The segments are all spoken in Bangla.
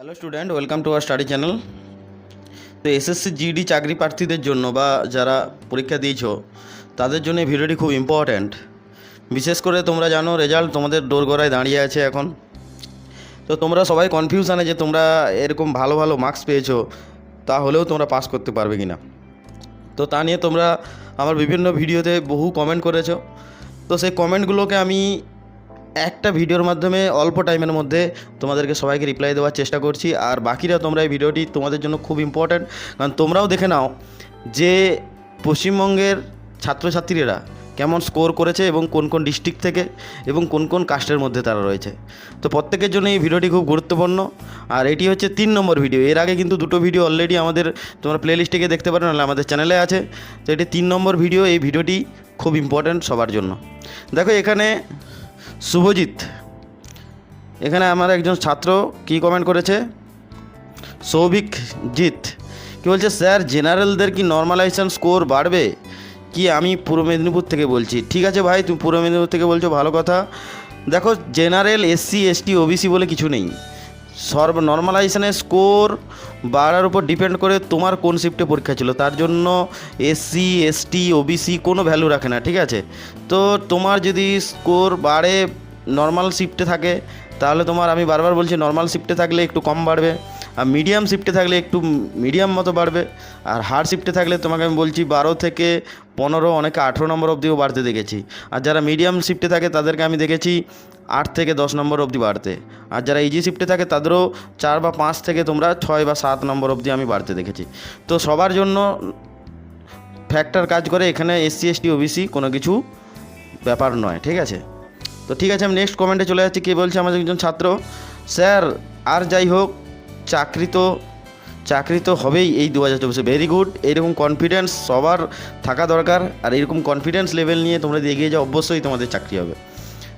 Hello student welcome to our study channel তো এসএসসি জিডি চাকরি প্রার্থীদের জন্য বা যারা পরীক্ষা দিয়েছ, তাদের জন্য ভিডিওটি খুব ইম্পর্ট্যান্ট বিশেষ করে তোমরা জানো রেজাল্ট তোমাদের দোরগোড়ায় দাঁড়িয়ে আছে এখন। তো তোমরা সবাই কনফিউশনে যে তোমরা এরকম ভালো ভালো মার্কস পেয়েছ, তাহলেও তোমরা পাস করতে পারবে কি না তো তা নিয়ে তোমরা আমার বিভিন্ন ভিডিওতে বহু কমেন্ট করেছ। তো সেই কমেন্টগুলোকে আমি একটা ভিডিওর মাধ্যমে অল্প টাইমের মধ্যে তোমাদেরকে সবাইকে রিপ্লাই দেওয়ার চেষ্টা করছি। আর বাকিরা তোমরা এই ভিডিওটি তোমাদের জন্য খুব ইম্পর্ট্যান্ট কারণ তোমরাও দেখে নাও যে পশ্চিমবঙ্গের ছাত্রছাত্রীরা কেমন স্কোর করেছে এবং কোন কোন ডিস্ট্রিক্ট থেকে এবং কোন কোন কাস্টের মধ্যে তারা রয়েছে। তো প্রত্যেকের জন্য এই ভিডিওটি খুব গুরুত্বপূর্ণ। আর এটি হচ্ছে তিন নম্বর ভিডিও এর আগে কিন্তু দুটো ভিডিও অলরেডি আমাদের তোমরা প্লেলিস্টে গিয়ে দেখতে পারো, নাহলে আমাদের চ্যানেলে আছে। তো এটি তিন নম্বর ভিডিও এই ভিডিওটি খুব ইম্পর্ট্যান্ট সবার জন্য। দেখো এখানে শুভজিৎ, এখানে আমার একজন ছাত্র কি কমেন্ট করেছে? সৌভিক জিৎ কি বলছে, স্যার, জেনারেলদের কি নর্মালাইজেশন স্কোর বাড়বে? কি আমি পূর্ব মেদিনীপুর থেকে বলছি। ঠিক আছে ভাই, তুমি পূর্ব মেদিনীপুর থেকে বলছো, ভালো কথা। দেখো, জেনারেল, এসসি, এসটি, ওবিসি বলে কিছু নেই। সর্ব নর্মালাইজেশনের স্কোর বাড়ার উপর ডিপেন্ড করে তোমার কোন শিফটে পরীক্ষা ছিল। তার জন্য এসসি এসটি ওবিসি কোনো ভ্যালু রাখে না, ঠিক আছে? তো তোমার যদি স্কোর বাড়ে, নর্মাল শিফটে থাকে, তাহলে তোমার আমি বারবার বলছি, নর্মাল শিফটে থাকলে একটু কম বাড়বে। আর মিডিয়াম শিফটে থাকলে একটু মিডিয়াম মতো বাড়বে। আর হার্ড শিফটে থাকলে তোমাকে আমি বলছি বারো থেকে পনেরো, অনেকে আঠেরো নম্বর অবধিও বাড়তে দেখেছি। আর যারা মিডিয়াম শিফটে থাকে তাদেরকে আমি দেখেছি আট থেকে দশ নম্বর অবধি বাড়তে। আর যারা ইজি শিফটে থাকে তাদেরও চার বা পাঁচ থেকে তোমরা ছয় বা সাত নম্বর অবধি আমি বাড়তে দেখেছি। তো সবার জন্য ফ্যাক্টর কাজ করে এখানে এসসি এসটি ওবিসি কোনো কিছু ব্যাপার নয়, ঠিক আছে? তো ঠিক আছে, আমি নেক্সট কমেন্টে চলে যাচ্ছি। কে বলছে? আমাদের একজন ছাত্র। স্যার, আর যাই হোক চাকরি তো চাকরি তো হবেই এই দু হাজার চব্বিশে। ভেরি গুড এরকম কনফিডেন্স সবার থাকা দরকার, আর এরকম কনফিডেন্স লেভেল নিয়ে তোমরা এগিয়ে যাও, অবশ্যই তোমাদের চাকরি হবে।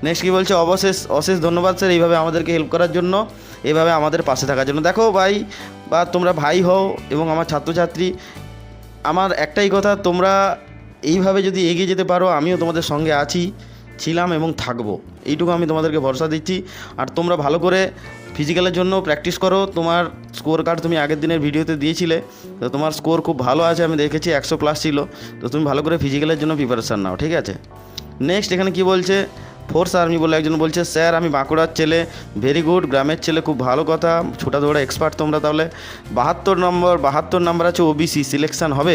নেক্সট কী বলছে? অবশেষ, অশেষ ধন্যবাদ স্যার এইভাবে আমাদেরকে হেল্প করার জন্য এইভাবে আমাদের পাশে থাকার জন্য। দেখো ভাই, বা তোমরা ভাই হও এবং আমার ছাত্রছাত্রী, আমার একটাই কথা, তোমরা এইভাবে যদি এগিয়ে যেতে পারো, আমিও তোমাদের সঙ্গে আছি, ছিলাম এবং থাকব। এইটুকু আমি তোমাদেরকে ভরসা দিচ্ছি, আর তোমরা ভালো করে ফিজিক্যালের জন্য প্র্যাকটিস করো। তোমার স্কোর কার্ড তুমি আগের দিনের ভিডিওতে দিয়েছিলে। তো তোমার স্কোর খুব ভালো আছে, আমি দেখেছি একশো প্লাস ছিল। তো তুমি ভালো করে ফিজিক্যালের জন্য প্রিপারেশান নাও, ঠিক আছে? নেক্সট এখানে কি বলছে? ফোর্স আর্মি বলে একজন বলছে, স্যার, আমি বাঁকুড়ার ছেলে। ভেরি গুড গ্রামের ছেলে, খুব ভালো কথা। ছোটা দৌড়া এক্সপার্ট তোমরা তাহলে। বাহাত্তর নম্বর, বাহাত্তর নাম্বার আছে ওবিসি সিলেকশন হবে।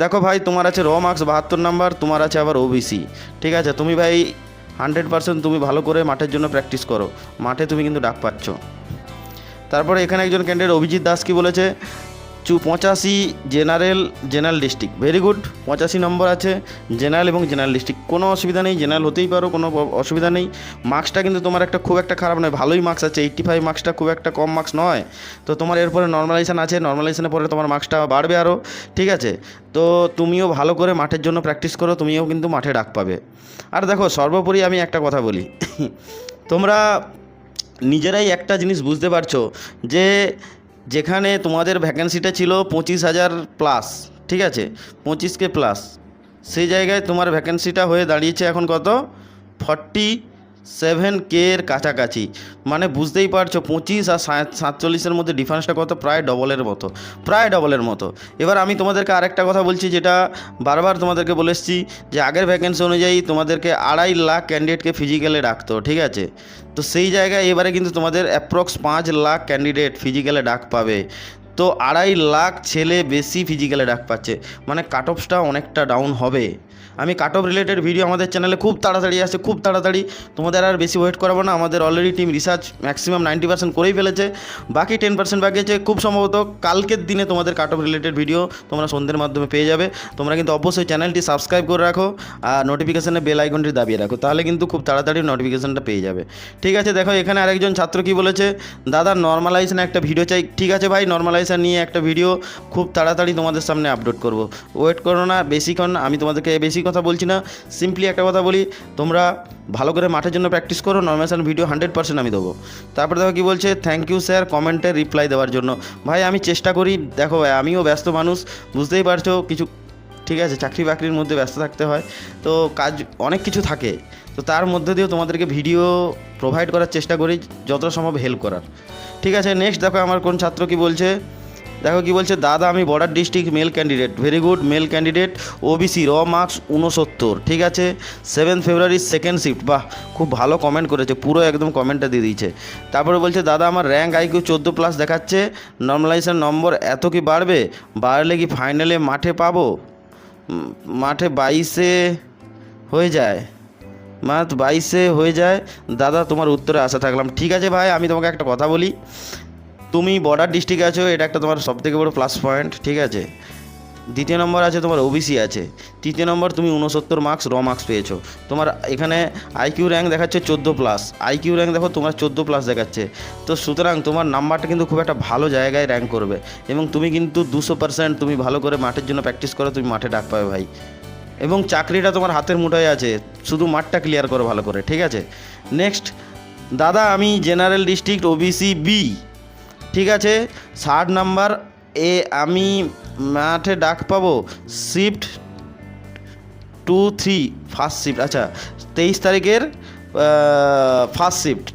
দেখো ভাই, তোমার আছে র মার্কস বাহাত্তর নাম্বার তোমার আছে আবার ওবিসি ঠিক আছে, তুমি ভাই হান্ড্রেড পার্সেন্ট তুমি ভালো করে মাঠের জন্য প্র্যাকটিস করো। মাঠে তুমি কিন্তু ডাক পাচ্ছ। তারপরে এখানে একজন ক্যান্ডিডেট অভিজিৎ দাস কি বলেছে? চু, পঁচাশি general general district very good পঁচাশি নম্বর আছে, জেনারেল এবং জেনারেল ডিস্ট্রিক্ট কোনো অসুবিধা নেই, জেনারেল হতেই পারো, কোনো অসুবিধা নেই। মার্কসটা কিন্তু তোমার একটা খুব একটা খারাপ নয়, ভালোই মার্কস আছে। এইট্টি ফাইভ মার্কসটা খুব একটা কম মার্কস নয়। তো তোমার এরপরে নর্মালাইজেশন আছে নর্মালাইজেশনের পরে তোমার মার্কসটা বাড়বে আরও ঠিক আছে? তো তুমিও ভালো করে মাঠের জন্য প্র্যাকটিস করো, তুমিও কিন্তু মাঠে ডাক পাবে। আর দেখো, সর্বোপরি আমি একটা কথা বলি। তোমরা নিজেরাই একটা জিনিস বুঝতে পারছ যে যেখানে তোমাদের ভ্যাকেন্সিটা ছিল পঁচিশ হাজার প্লাস ঠিক আছে? পঁচিশকে প্লাস সেই জায়গায় তোমার ভ্যাকেন্সিটা হয়ে দাঁড়িয়েছে এখন কত? ফর্টি সেভেন কে এর কাছাকাছি। মানে বুঝতেই পারছ, পঁচিশ আর সাত- সাতচল্লিশের মধ্যে ডিফারেন্সটা কত? প্রায় ডবলের মতো। প্রায় ডবলের মতো। এবার আমি তোমাদেরকে আরেকটা কথা বলছি, যেটা বারবার তোমাদেরকে বলে এসেছি, যে আগের ভ্যাকেন্সি অনুযায়ী তোমাদেরকে আড়াই লাখ ক্যান্ডিডেটকে ফিজিক্যালে ডাকতো, ঠিক আছে? তো সেই জায়গায় এবারে কিন্তু তোমাদের অ্যাপ্রক্স পাঁচ লাখ ক্যান্ডিডেট ফিজিক্যালে ডাক পাবে। তো আড়াই লাখ ছেলে বেশি ফিজিক্যালে ডাক পাচ্ছে। মানে কাট অফসটা অনেকটা ডাউন হবে। আমি কাট অফ রিলেটেড ভিডিও আমাদের চ্যানেলে খুব তাড়াতাড়ি আসছে, খুব তাড়াতাড়ি। তোমাদের আর বেশি ওয়েট করাবো না, আমাদের already team research maximum ninety percent করেই ফেলেছে। বাকি টেন পার্সেন্ট বাকি আছে, খুব সম্ভবত কালকের দিনে তোমাদের কাট অফ রিলেটেড ভিডিও তোমরা সন্ধ্যের মাধ্যমে পেয়ে যাবে। তোমরা কিন্তু অবশ্যই চ্যানেলটি সাবস্ক্রাইব করে রাখো আর নোটিফিকেশানে বেল আইকনটি দাবিয়ে রাখো, তাহলে কিন্তু খুব তাড়াতাড়ি নোটিফিকেশানটা পেয়ে যাবে। ঠিক আছে, দেখো এখানে আরেকজন ছাত্র কি বলেছে, দাদা নর্মালাইজেশনে একটা ভিডিও চাই। ঠিক আছে ভাই নর্মালাইজেশন নিয়ে একটা ভিডিও খুব তাড়াতাড়ি তোমাদের সামনে আপলোড করব। ওয়েট করো না, বেশিক্ষণ আমি তোমাদেরকে বেশি কথা বলছি না সিম্পলি একটা কথা বলি, তোমরা ভালো করে মাঠের জন্য প্র্যাকটিস করো নর্মালাইজেশন ভিডিও হান্ড্রেড পার্সেন্ট আমি দেবো। তারপরে দেখো কি বলছে থ্যাংক ইউ স্যার কমেন্টে রিপ্লাই দেওয়ার জন্য। ভাই, আমি চেষ্টা করি, দেখো ভাই, আমিও ব্যস্ত মানুষ, বুঝতেই পারছ, কিছু, ঠিক আছে চাকরি বাকরির মধ্যে ব্যস্ত থাকতে হয়, তো কাজ, অনেক কিছু থাকে। তো তার মধ্যে দিয়েও তোমাদেরকে ভিডিও প্রোভাইড করার চেষ্টা করি, যতটা সম্ভব হেল্প করার। ঠিক আছে নেক্সট দেখো আমার কোন ছাত্র কি বলছে। দেখো কি বলছে, দাদা, আমি border district male candidate very good male candidate OBC র মার্কস উনসত্তর ঠিক আছে? সেভেন ফেব্রুয়ারি সেকেন্ড শিফট বাহ, খুব ভালো কমেন্ট করেছে, পুরো একদম কমেন্টটা দিয়ে দিয়েছে। তারপরে বলছে, দাদা, আমার র্যাঙ্ক আইকিউ চোদ্দ প্লাস দেখাচ্ছে নর্মালাইজেশন নম্বর এত কি বাড়বে? বাড়লে কি ফাইনালে মাঠে পাবো? মাঠে বাইশে হয়ে যায়। মাত্র বাইশে হয়ে যায়। দাদা, তোমার উত্তরে আশা থাকলাম। ঠিক আছে ভাই, আমি তোমাকে একটা কথা বলি। তুমি বর্ডার ডিস্ট্রিক্ট আছো, এটা একটা তোমার সবথেকে বড় প্লাস পয়েন্ট ঠিক আছে? দ্বিতীয় নম্বর আছে তোমার ওবিসি আছে। তৃতীয় নম্বর, তুমি উনসত্তর মার্কস র মার্কস পেয়েছ। তোমার এখানে আইকিউ র্যাঙ্ক দেখাচ্ছে চোদ্দ প্লাস আইকিউ র্যাঙ্ক দেখো, তোমার চোদ্দ প্লাস দেখাচ্ছে। তো সুতরাং তোমার নাম্বারটা কিন্তু খুব একটা ভালো জায়গায় র্যাঙ্ক করবে। এবং তুমি কিন্তু দুশো পার্সেন্ট তুমি ভালো করে মাঠের জন্য প্র্যাকটিস করো, তুমি মাঠে ডাক পাবে ভাই। এবং চাকরিটা তোমার হাতের মুঠোয় আছে, শুধু মাঠটা ক্লিয়ার করো ভালো করে, ঠিক আছে? নেক্সট দাদা আমি জেনারেল ডিস্ট্রিক্ট ওবিসি বি ঠিক আছে? ষাট নাম্বার এ আমি মাঠে ডাক পাবো shift two three first shift আচ্ছা তেইশ তারিখের ফার্স্ট শিফট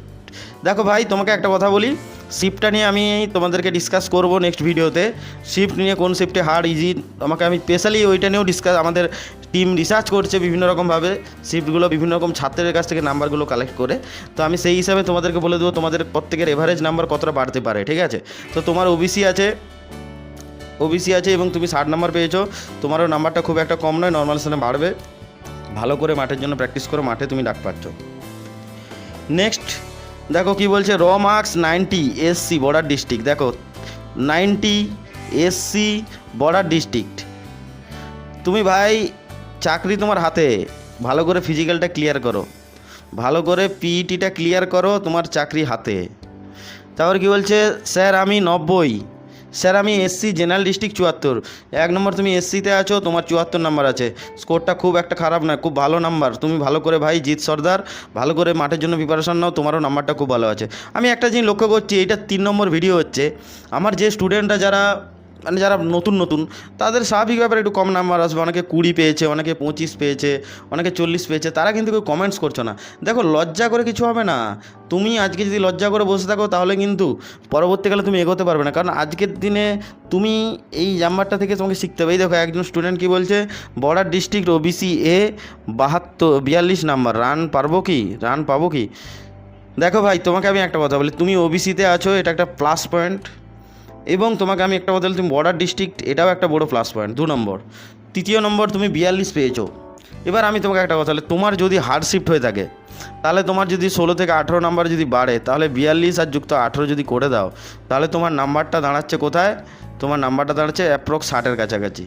দেখো ভাই, তোমাকে একটা কথা বলি শিফটটা নিয়ে আমি তোমাদেরকে ডিসকাস করব নেক্সট ভিডিওতে শিফট নিয়ে কোন শিফটে হার্ড ইজি আমাকে আমি স্পেশালি ওইটা নিয়েও ডিসকাস আমাদের টিম রিসার্চ করছে বিভিন্ন রকমভাবে শিফটগুলো বিভিন্ন রকম ছাত্রের কাছ থেকে নাম্বারগুলো কালেক্ট করে। তো আমি সেই হিসাবে তোমাদেরকে বলে দেবো, তোমাদের প্রত্যেকের এভারেজ নাম্বার কতটা বাড়তে পারে, ঠিক আছে? তো তোমার ওবিসি আছে ওবিসি আছে এবং তুমি ষাট নাম্বার পেয়েছ। তোমারও নাম্বারটা খুব একটা কম নয় নর্মাল স্থানে বাড়বে। ভালো করে মাঠের জন্য প্র্যাকটিস করো, মাঠে তুমি ডাক পাচ্ছ। নেক্সট দেখো কি বলছে র marks ninety SC border district দেখো। নাইনটি এসসি বর্ডার ডিস্ট্রিক্ট তুমি ভাই চাকরি তোমার হাতে। ভালো করে ফিজিক্যালটা ক্লিয়ার করো। ভালো করে পিইটিটা ক্লিয়ার করো তোমার চাকরি হাতে। তারপর কি বলছে, স্যার, আমি নব্বই। স্যার, আমি এসসি জেনারেল ডিস্ট্রিক্ট চুয়াত্তর। এক নম্বর তুমি এসসিতে আছো, তোমার চুয়াত্তর নাম্বার আছে। স্কোরটা খুব একটা খারাপ নয়, খুব ভালো নাম্বার তুমি ভালো করে ভাই জিৎ সর্দার, ভালো করে মাঠের জন্য প্রিপারেশন নাও, তোমারও নাম্বারটা খুব ভালো আছে। আমি একটা জিনিস লক্ষ্য করছি এটা তিন নম্বর ভিডিও হচ্ছে। আমার যে স্টুডেন্টরা যারা মানে যারা নতুন নতুন, তাদের স্বাভাবিক ব্যাপারে একটু কম নাম্বার আসবে। অনেকে কুড়ি পেয়েছে, অনেকে পঁচিশ পেয়েছে, অনেকে চল্লিশ পেয়েছে, তারা কিন্তু কেউ কমেন্টস করছ না। দেখো, লজ্জা করে কিছু হবে না। তুমি আজকে যদি লজ্জা করে বসে থাকো, তাহলে কিন্তু পরবর্তীকালে তুমি এগোতে পারবে না। কারণ আজকের দিনে তুমি এই নাম্বারটা থেকে তোমাকে শিখতে হবে। এই দেখো, একজন স্টুডেন্ট কি বলছে? বর্ডার ডিস্ট্রিক্ট ওবিসি এ বাহাত্তর, বিয়াল্লিশ নাম্বার রান পারব কি? রান পাবো কি? দেখো ভাই, তোমাকে আমি একটা কথা বলি। তুমি ওবিসিতে আছো, এটা একটা প্লাস পয়েন্ট এবং তোমাকে আমি একটা কথা তুমি বর্ডার ডিস্ট্রিক্ট, এটাও একটা বড় প্লাস পয়েন্ট দু নম্বর। তৃতীয় নম্বর, তুমি বিয়াল্লিশ পেয়েছ। এবার আমি তোমাকে একটা কথা বলি তোমার যদি হার্ড শিফট হয়ে থাকে, তাহলে তোমার যদি ষোলো থেকে আঠেরো নাম্বার যদি বাড়ে, তাহলে বিয়াল্লিশ আর যুক্ত আঠেরো যদি করে দাও, তাহলে তোমার নাম্বারটা দাঁড়াচ্ছে কোথায়? তোমার নাম্বারটা দাঁড়াচ্ছে অ্যাপ্রক্স ষাটের কাছাকাছি।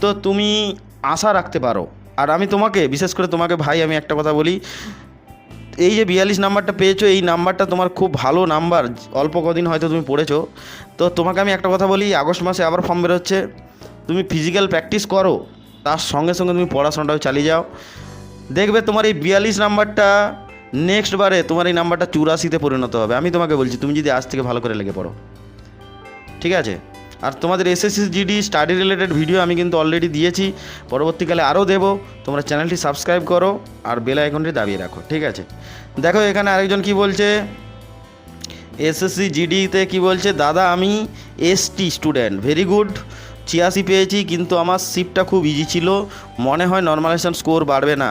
তো তুমি আশা রাখতে পারো। আর আমি তোমাকে, বিশেষ করে তোমাকে ভাই, আমি একটা কথা বলি এই যে বিয়াল্লিশ নাম্বারটা পেয়েছ, এই নাম্বারটা তোমার খুব ভালো নাম্বার। অল্প কদিন হয়তো তুমি পড়েছো। তো তোমাকে আমি একটা কথা বলি, আগস্ট মাসে আবার ফর্ম বেরোচ্ছে। তুমি ফিজিক্যাল প্র্যাকটিস করো, তার সঙ্গে সঙ্গে তুমি পড়াশোনাটাও চালিয়ে যাও। দেখবে তোমার এই বিয়াল্লিশ নাম্বারটা নেক্সট বারে তোমার এই নাম্বারটা চুরাশিতে পরিণত হবে। আমি তোমাকে বলছি, তুমি যদি আজ থেকে ভালো করে লেগে পড়ো। ঠিক আছে? আর তোমাদের SSC GD study related video আমি কিন্তু অলরেডি দিয়েছি। পরবর্তীকালে আরও দেবো। তোমরা চ্যানেলটি সাবস্ক্রাইব করো আর বেল আইকনটি দাবিয়ে রাখো, ঠিক আছে? দেখো এখানে আরেকজন কি বলছে? এসএসসি জিডিতে কি বলছে? দাদা, আমি এসটি স্টুডেন্ট ভেরি গুড ছিয়াশি পেয়েছি, কিন্তু আমার শিফটটা খুব ইজি ছিল। মনে হয় নর্মালাইজেশন স্কোর বাড়বে না।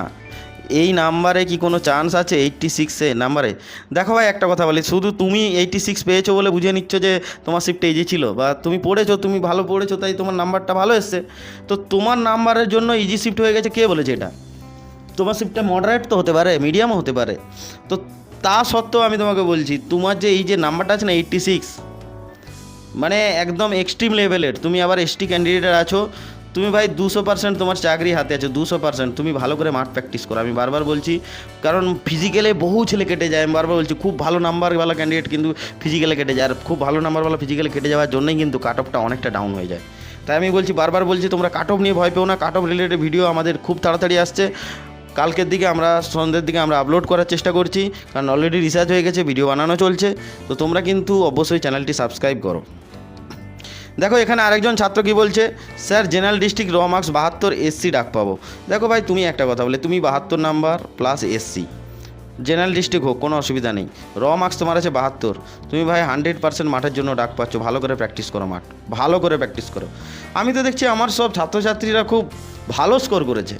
এই নাম্বারে কি কোনো চান্স আছে এইট্টি সিক্সে নাম্বারে। দেখো ভাই, একটা কথা বলি, শুধু তুমি এইট্টি সিক্স পেয়েছ বলে বুঝে নিচ্ছ যে তোমার শিফটটা ইজি ছিল, বা তুমি পড়েছো, তুমি ভালো পড়েছো, তাই তোমার নাম্বারটা ভালো এসছে। তো তোমার নাম্বারের জন্য ইজি শিফট হয়ে গেছে, কে বলেছে এটা? তোমার শিফটটা মডারেট তো হতে পারে মিডিয়ামও হতে পারে। তো তা সত্ত্বেও আমি তোমাকে বলছি, তোমার যে এই যে নাম্বারটা আছে না এইট্টি সিক্স মানে একদম এক্সট্রিম লেভেলের তুমি আবার এসটি ক্যান্ডিডেট আছো তুমি ভাই দুশো পার্সেন্ট তোমার চাকরি হাতে আছে, দুশো পার্সেন্ট তুমি ভালো করে মাঠ প্র্যাকটিস করো। আমি বারবার বলছি, কারণ ফিজিক্যালে বহু ছেলে কেটে যায়। আমি বারবার বলছি, খুব ভালো নাম্বারওয়ালা ক্যান্ডিডেট কিন্তু ফিজিক্যালে কেটে যায়। আর খুব ভালো নাম্বারওয়ালা ফিজিক্যালে কেটে যাওয়ার জন্যই কিন্তু কাট অফটা অনেকটা ডাউন হয়ে যায়। তাই আমি বলছি, বারবার বলছি, তোমরা কাট অফ নিয়ে ভয় পেও না। কাট অফ রিলেটেড ভিডিও আমাদের খুব তাড়াতাড়ি আসছে। কালকের দিকে আমরা, সন্ধ্যের দিকে আমরা আপলোড করার চেষ্টা করছি। কারণ অলরেডি রিসার্চ হয়ে গেছে ভিডিও বানানো চলছে। তো তোমরা কিন্তু অবশ্যই চ্যানেলটি সাবস্ক্রাইব করো। দেখো, এখানে আরেকজন ছাত্র কি বলছে? স্যার, জেনারেল ডিস্ট্রিক্ট র মার্কস বাহাত্তর এসসি ডাক পাবো দেখো ভাই, তুমি একটা কথা বলে, তুমি বাহাত্তর number plus SC. General district হোক, কোনো অসুবিধা নেই। র মার্কস তোমার আছে বাহাত্তর। তুমি ভাই হান্ড্রেড পার্সেন্ট মাঠের জন্য ডাক পাচ্ছ। ভালো করে প্র্যাকটিস করো মাঠ। ভালো করে প্র্যাকটিস করো। আমি তো দেখছি আমার সব ছাত্রছাত্রীরা খুব ভালো স্কোর করেছে।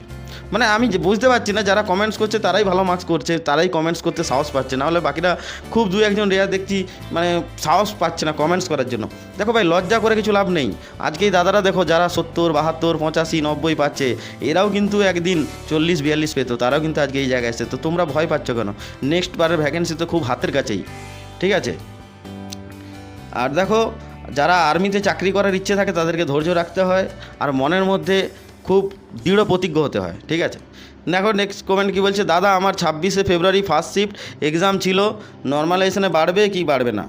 মানে আমি বুঝতে পারছি না, যারা কমেন্টস করছে তারাই ভালো মার্কস করছে, তারাই কমেন্টস করতে সাহস পাচ্ছে, না হলে বাকিরা খুব দু একজন রেয়ার দেখছি মানে সাহস পাচ্ছে না কমেন্টস করার জন্য। দেখো ভাই, লজ্জা করে কিছু লাভ নেই। আজকে এই দাদারা দেখো, যারা সত্তর, বাহাত্তর, পঁচাশি, নব্বই পাচ্ছে, এরাও কিন্তু একদিন চল্লিশ, বিয়াল্লিশ পেতো, তারাও কিন্তু আজকে এই জায়গায় এসছে। তো তোমরা ভয় পাচ্ছ কেন? নেক্সট বারের ভ্যাকেন্সি তো খুব হাতের কাছেই, ঠিক আছে? আর দেখো, যারা আর্মিতে চাকরি করার ইচ্ছে থাকে, তাদেরকে ধৈর্য রাখতে হয়। আর মনের মধ্যে খুব দৃঢ় প্রতিজ্ঞ হতে হয়, ঠিক আছে? দেখো নেক্সট কমেন্ট কী বলছে, দাদা, আমার ছাব্বিশে ফেব্রুয়ারি ফার্স্ট শিফট এক্সাম ছিল নর্মালাইজেশনে বাড়বে কি বাড়বে না?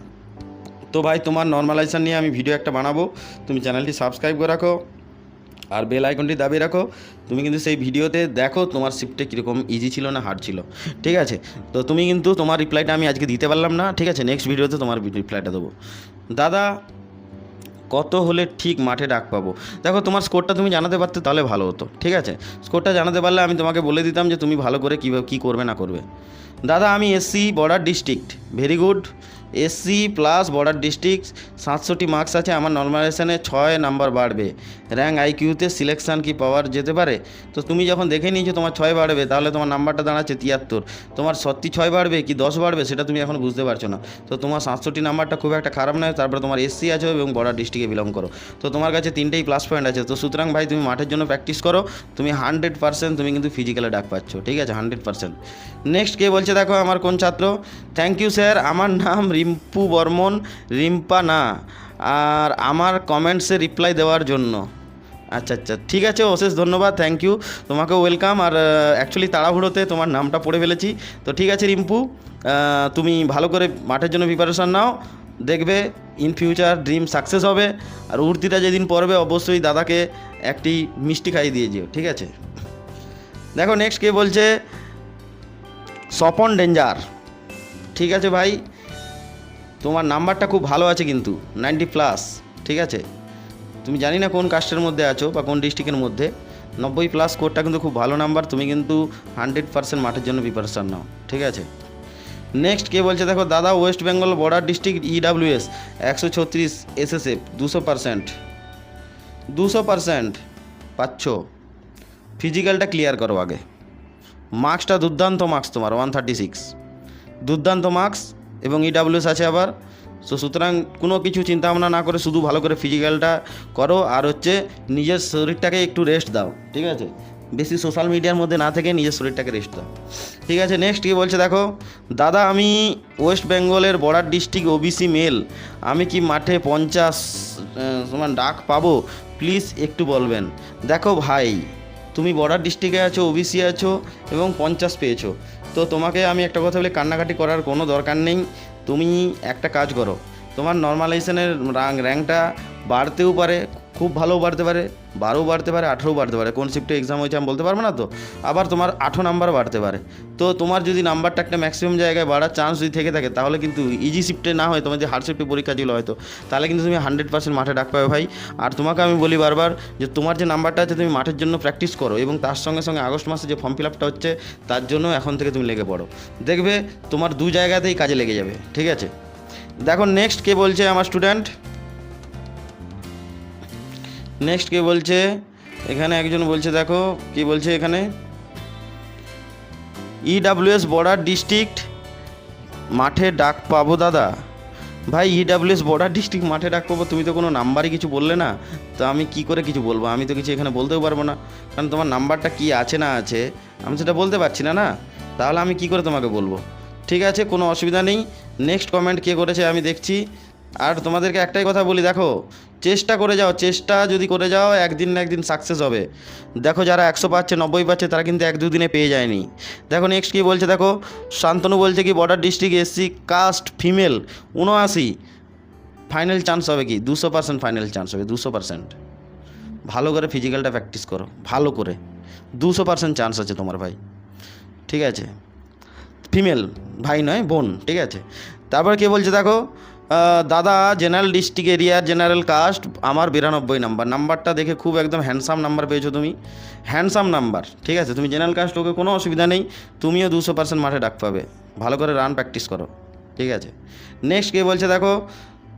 তো ভাই, তোমার নর্মালাইজেশন নিয়ে আমি ভিডিও একটা বানাবো, তুমি চ্যানেলটি সাবস্ক্রাইব করে রাখো, আর বেল আইকনটি দাবিয়ে রাখো। তুমি কিন্তু সেই ভিডিওতে দেখো তোমার শিফটে কীরকম ইজি ছিল না হার্ড ছিল, ঠিক আছে? তো তুমি কিন্তু তোমার রিপ্লাইটা আমি আজকে দিতে পারলাম না, ঠিক আছে? নেক্সট ভিডিওতে তোমার রিপ্লাইটা দেবো। দাদা কত হলে ঠিক মাঠে ডাক পাবো? দেখো, তোমার স্কোরটা তুমি জানাতে পারতে তাহলে ভালো হতো, ঠিক আছে? স্কোরটা জানাতে পারলে আমি তোমাকে বলে দিতাম যে তুমি ভালো করে কীভাবে, কী করবে, না করবে। দাদা, আমি SC border district very good SC plus border district, সাতষট্টি মার্কস আছে, আমার নর্মালাইজেশনে ছয় নাম্বার বাড়বে। র্যাঙ্ক আইকিউতে সিলেকশান কি পাওয়ার যেতে পারে? তো তুমি যখন দেখে নিয়েছো তোমার ছয় বাড়বে, তাহলে তোমার নাম্বারটা দাঁড়াচ্ছে তিয়াত্তর। তোমার সত্যি ছয় বাড়বে কি দশ বাড়বে, সেটা তুমি এখন বুঝতে পারছ না। তো তোমার সাতষট্টি নাম্বারটা খুব একটা খারাপ নয়, তারপরে তোমার এসসি আছে এবং বর্ডার ডিস্ট্রিক্টে বিলং করো। তো তোমার কাছে তিনটেই প্লাস পয়েন্ট আছে। তো সুতরাং ভাই তুমি মাঠের জন্য প্র্যাকটিস করো, তুমি হান্ড্রেড পার্সেন্ট তুমি কিন্তু ফিজিক্যালে ডাক পাচ্ছ, ঠিক আছে? হান্ড্রেড পার্সেন্ট নেক্সট কে বলছে দেখো আমার কোন ছাত্র? থ্যাংক ইউ স্যার আমার নাম রিম্পু বর্মন, রিম্পা না। আর আমার কমেন্টসে রিপ্লাই দেওয়ার জন্য। আচ্ছা আচ্ছা ঠিক আছে, অশেষ ধন্যবাদ থ্যাংক ইউ তোমাকে ওয়েলকাম আর অ্যাকচুয়ালি তাড়াহুড়োতে তোমার নামটা পড়ে ফেলেছি। তো ঠিক আছে, রিম্পু তুমি ভালো করে মাঠের জন্য প্রিপারেশান নাও। দেখবে ইন ফিউচার ড্রিম সাকসেস হবে। আর উর্তিটা যেদিন পড়বে, অবশ্যই দাদাকে একটি মিষ্টি খাইয়ে দিয়ে যেও, ঠিক আছে? দেখো নেক্সট কে বলছে, স্বপন ডেঞ্জার। ঠিক আছে ভাই তোমার নাম্বারটা খুব ভালো আছে কিন্তু, নাইনটি প্লাস, ঠিক আছে? তুমি জানি না কোন কাস্টের মধ্যে আছো বা কোন ডিস্ট্রিক্টের মধ্যে, নব্বই প্লাস কোডটা কিন্তু খুব ভালো নাম্বার, তুমি কিন্তু হান্ড্রেড পার্সেন্ট মাঠের জন্য প্রিপারেশান নাও, ঠিক আছে? নেক্সট কে বলছে, দেখো, দাদা West Bengal border district EWS একশো ছত্রিশ এসএসএফ দুশো পার্সেন্ট দুশো পার্সেন্ট পাচ্ছ ফিজিক্যালটা ক্লিয়ার করো আগে। মার্কসটা দুর্দান্ত মার্কস তোমার ওয়ান থার্টি সিক্স দুর্দান্ত মার্কস এবং ইডাব্লিউএস আছে আবার। সো সুতরাং কোনো কিছু চিন্তা ভাবনা না করে শুধু ভালো করে ফিজিক্যালটা করো আর হচ্ছে নিজের শরীরটাকে একটু রেস্ট দাও, ঠিক আছে? বেশি সোশ্যাল মিডিয়ার মধ্যে না থেকে নিজের শরীরটাকে রেস্ট দাও। ঠিক আছে নেক্সট কী বলছে দেখো? দাদা, আমি ওয়েস্ট বেঙ্গলের বর্ডার ডিস্ট্রিক্ট ওবিসি মেল আমি কি মাঠে পঞ্চাশ সমান ডাক পাবো? প্লিজ একটু বলবেন। দেখো ভাই, তুমি বর্ডার ডিস্ট্রিক্টে আছো ওবিসি আছো এবং পঞ্চাশ পেয়েছ। তো তোমাকে আমি একটা কথা বলি, কান্নাকাটি করার কোনো দরকার নেই। তুমি একটা কাজ করো, তোমার নর্মালাইজেশনের র্যাঙ্কটা বাড়তেও পারে খুব ভালোও বাড়তে পারে, বারোও বাড়তে পারে, আঠেরোও বাড়তে পারে। কোন শিফটে এক্সাম হয়েছে আমি বলতে পারব না তো? আবার তোমার আঠেরো নাম্বার বাড়তে পারে। তো তোমার যদি নাম্বারটা একটা ম্যাক্সিমাম জায়গায় বাড়ার চান্স যদি থেকে থাকে, তাহলে কিন্তু ইজি শিফটে না হয় তোমার যে হার্ড শিফটে পরীক্ষা ছিল হয়তো, তাহলে কিন্তু তুমি হান্ড্রেড পার্সেন্ট মাঠে ডাক পাবে ভাই। আর তোমাকে আমি বলি বারবার যে তোমার যে নাম্বারটা আছে, তুমি মাঠের জন্য প্র্যাকটিস করো এবং তার সঙ্গে সঙ্গে আগস্ট মাসে যে ফর্ম ফিল আপটা হচ্ছে, তার জন্য এখন থেকে তুমি লেগে পড়ো। দেখবে তোমার দু জায়গাতেই কাজে লেগে যাবে, ঠিক আছে? দেখো নেক্সট কে বলছে আমার স্টুডেন্ট নেক্সট কে বলছে? এখানে একজন বলছে, দেখো, কি বলছে এখানে? ইডাব্লিউএস বর্ডার ডিস্ট্রিক্ট মাঠে ডাক পাবো, দাদা। ভাই ইডাব্লিউএস বর্ডার ডিস্ট্রিক্ট মাঠে ডাক পাবো, তুমি তো কোনো নাম্বারই কিছু বললে না। তো আমি কি করে কিছু বলব? আমি তো কিছু এখানে বলতেও পারব না। কারণ তোমার নাম্বারটা কি আছে না আছে, আমি সেটা বলতে পারছি না না? তাহলে আমি কি করে তোমাকে বলব? ঠিক আছে, কোনো অসুবিধা নেই। নেক্সট কমেন্ট কে করেছে আমি দেখছি। আর তোমাদেরকে একটাই কথা বলি, দেখো, চেষ্টা করে যাও, চেষ্টা যদি করে যাও, একদিন না একদিন সাকসেস হবে। দেখো, যারা একশো পাচ্ছে, নব্বই পাচ্ছে, তারা কিন্তু এক দুদিনে পেয়ে যায়নি। দেখো নেক্সট কী বলছে, দেখো, শান্তনু বলছে কি border district SC caste female উনআশি। ফাইনাল চান্স হবে কি? দুশো পার্সেন্ট ফাইনাল চান্স হবে, দুশো পার্সেন্ট ভালো করে ফিজিক্যালটা প্র্যাকটিস করো, ভালো করে। দুশো পার্সেন্ট চান্স আছে তোমার ভাই। ঠিক আছে? ফিমেল ভাই নয়, বোন, ঠিক আছে? তারপর কে বলছে, দেখো দাদা জেনারেল ডিস্ট্রিক্ট এরিয়ার জেনারেল কাস্ট আমার বিরানব্বই নাম্বার নাম্বারটা দেখে খুব একদম হ্যান্ডসাম নাম্বার পেয়েছো তুমি হ্যান্ডসাম নাম্বার ঠিক আছে তুমি জেনারেল কাস্ট ওকে কোনো অসুবিধা নেই তুমিও দুশো পার্সেন্ট মাঠে ডাক পাবে ভালো করে রান প্র্যাকটিস করো ঠিক আছে नेक्स्ट কে বলছে দেখো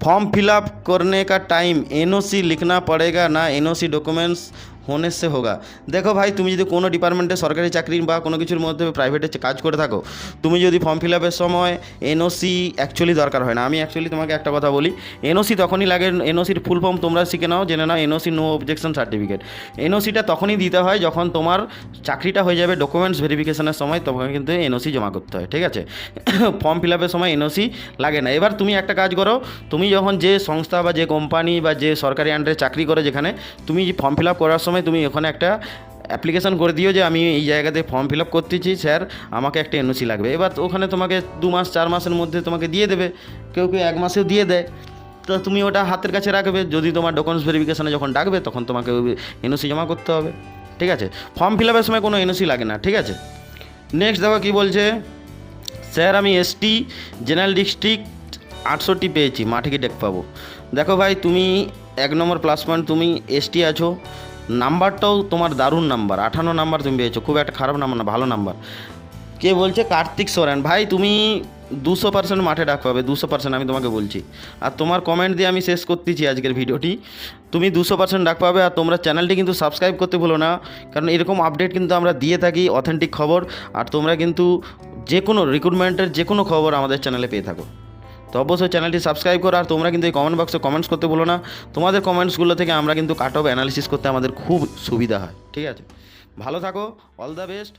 फॉर्म फिलअप करने का टाइम एनओसी लिखना पड़ेगा ना एनओसी डॉक्यूमेंट्स होने से होगा দেখো ভাই তুমি যদি কোনো ডিপার্টমেন্টে সরকারি চাকরি বা কোনো কিছুর মধ্যে প্রাইভেটে কাজ করে থাকো তুমি যদি ফর্ম ফিল আপের সময় এনওসি অ্যাকচুয়ালি দরকার হয় না আমি অ্যাকচুয়ালি তোমাকে একটা কথা বলি এনওসি তখনই লাগে এনওসির ফুল ফর্ম তোমরা শিখে নাও জেনে নাও এনওসি নো অবজেকশন সার্টিফিকেট এনওসিটা তখনই দিতে হয় যখন তোমার চাকরিটা হয়ে যাবে ডকুমেন্টস ভেরিফিকেশনের সময় তখন কিন্তু এনওসি জমা করতে হয় ঠিক আছে ফর্ম ফিল আপের সময় এনওসি লাগে না এবার তুমি একটা কাজ করো তুমি যখন যে সংস্থা বা যে কোম্পানি বা যে সরকারি আন্ডারে চাকরি করে যেখানে তুমি ফর্ম ফিল আপ করার সময় তুমি ওখানে একটা অ্যাপ্লিকেশন করে দিও যে আমি এই জায়গাতে ফর্ম ফিল আপ করতেছি, স্যার, আমাকে একটা এনওসি লাগবে। এবার ওখানে তোমাকে দু মাস, চার মাসের মধ্যে তোমাকে দিয়ে দেবে। কেউ কেউ এক মাসেও দিয়ে দেয়। তো তুমি ওটা হাতের কাছে রাখবে। যদি তোমার ডকুমেন্টস ভেরিফিকেশনে যখন ডাকবে, তখন তোমাকে এনওসি জমা করতে হবে। ঠিক আছে? ফর্ম ফিল আপের সময় কোনো এনওসি লাগে না। ঠিক আছে? নেক্সট দেখো কী বলছে। স্যার, আমি এসটি জেনারেল ডিস্ট্রিক্ট আটষট্টি পেয়েছি। মাঠে কি ডেক পাবো? দেখো ভাই, তুমি এক নম্বর প্লাস পয়েন্ট তুমি এসটি আছো। নাম্বারটাও তোমার দারুণ নাম্বার। আঠান্ন নাম্বার তুমি পেয়েছ, খুব একটা খারাপ নাম্বার না, ভালো নাম্বার। কে বলছে? কার্তিক সোরেন। ভাই, তুমি দুশো পার্সেন্ট মাঠে ডাক পাবে, দুশো পার্সেন্ট আমি তোমাকে বলছি। আর তোমার কমেন্ট দিয়ে আমি শেষ করতেছি আজকের ভিডিওটি। তুমি দুশো পার্সেন্ট ডাক পাবে আর তোমরা চ্যানেলটি কিন্তু সাবস্ক্রাইব করতে ভুলো না, কারণ এরকম আপডেট কিন্তু আমরা দিয়ে থাকি অথেন্টিক খবর। আর তোমরা কিন্তু যে কোনো রিক্রুটমেন্টের যে কোনো খবর আমাদের চ্যানেলে পেয়ে থাকো। তো অবশ্যই চ্যানেলটি সাবস্ক্রাইব করো আর তোমরা কিন্তু এই কমেন্ট বক্সে কমেন্টস করতে বলো না। তোমাদের কমেন্টসগুলো থেকে আমরা কিন্তু কাট অফ অ্যানালিসিস করতে আমাদের খুব সুবিধা হয়। ঠিক আছে? ভালো থাকো অল দ্য বেস্ট